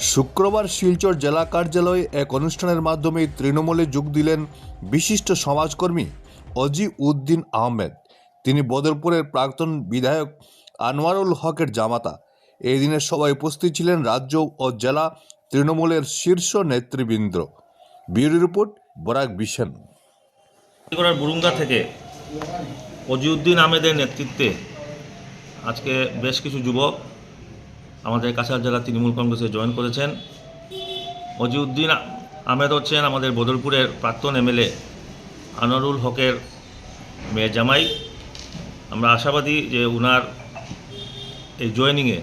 শুক্রবার শিলচর জেলা কার্যালয়ে এক অনুষ্ঠানের মাধ্যমে তৃণমূলে যোগ দিলেন বিশিষ্ট সমাজকর্মী অজি উদ্দিন আহমেদ। তিনি বদরপুরের প্রাক্তন বিধায়ক আনোয়ারুল হকের জামাতা। এই দিনের সভায় উপস্থিত ছিলেন রাজ্য ও জেলা তৃণমূলের শীর্ষ নেতৃবৃন্দ। ব্যুরো রিপোর্ট, বরাক বিশেন। বুরুঙ্গা থেকে অজিউদ্দিন আহমেদের নেতৃত্বে আজকে বেশ কিছু যুবক আমাদের কাছাড় জেলা তৃণমূল কংগ্রেসে জয়েন করেছেন। অজিউদ্দিন আহমেদ হচ্ছেন আমাদের বদরপুরের প্রাক্তন এমএলএ আনোয়ারুল হকের মেয়ে জামাই। আমরা আশাবাদী যে উনার এই জয়েনিংয়ে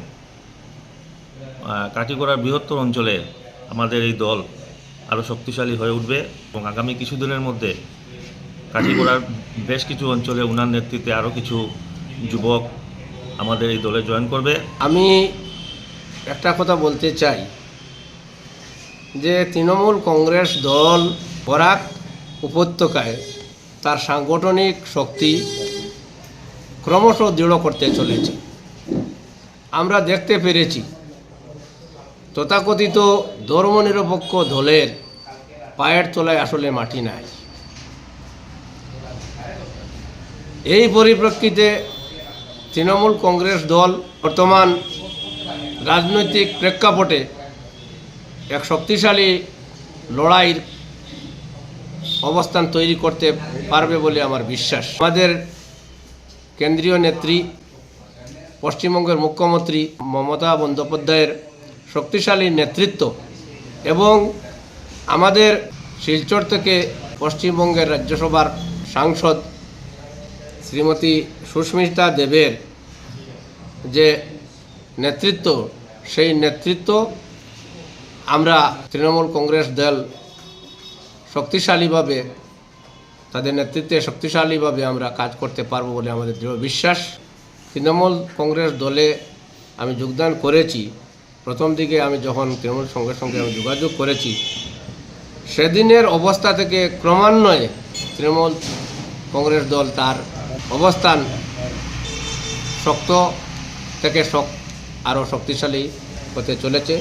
কাটিগড়ার বৃহত্তর অঞ্চলে আমাদের এই দল আরও শক্তিশালী হয়ে উঠবে এবং আগামী কিছুদিনের মধ্যে কাঠিগোড়ার বেশ কিছু অঞ্চলে উনার নেতৃত্বে আরও কিছু যুবক আমাদের এই দলে জয়েন করবে। আমি একটা কথা বলতে চাই, যে তৃণমূল কংগ্রেস দল বরাক উপত্যকায় তার সাংগঠনিক শক্তি ক্রমশ দৃঢ় করতে চলেছে। আমরা দেখতে পেরেছি, তথাকথিত ধর্মনিরপেক্ষ দলের পায়ের তলায় আসলে মাটি নাই। এই পরিপ্রেক্ষিতে তৃণমূল কংগ্রেস দল বর্তমান রাজনৈতিক প্রেক্ষাপটে এক শক্তিশালী লড়াইয়ের অবস্থান তৈরি করতে পারবে বলে আমার বিশ্বাস। আমাদের কেন্দ্রীয় নেত্রী, পশ্চিমবঙ্গের মুখ্যমন্ত্রী মমতা বন্দ্যোপাধ্যায়ের শক্তিশালী নেতৃত্ব এবং আমাদের শিলচর থেকে পশ্চিমবঙ্গের রাজ্যসভার সাংসদ শ্রীমতী সুস্মিতা দেবের যে নেতৃত্ব, সেই নেতৃত্ব আমরা তৃণমূল কংগ্রেস দল শক্তিশালীভাবে, তাদের নেতৃত্বে শক্তিশালীভাবে আমরা কাজ করতে পারব বলে আমাদের দৃঢ় বিশ্বাস। তৃণমূল কংগ্রেস দলে আমি যোগদান করেছি। প্রথম দিকে আমি যখন তৃণমূল সঙ্গে সঙ্গে আমি যোগাযোগ করেছি, সেদিনের অবস্থা থেকে ক্রমান্বয়ে তৃণমূল কংগ্রেস দল তার অবস্থান শক্ত থেকে শক আরও শক্তিশালী হতে চলেছে।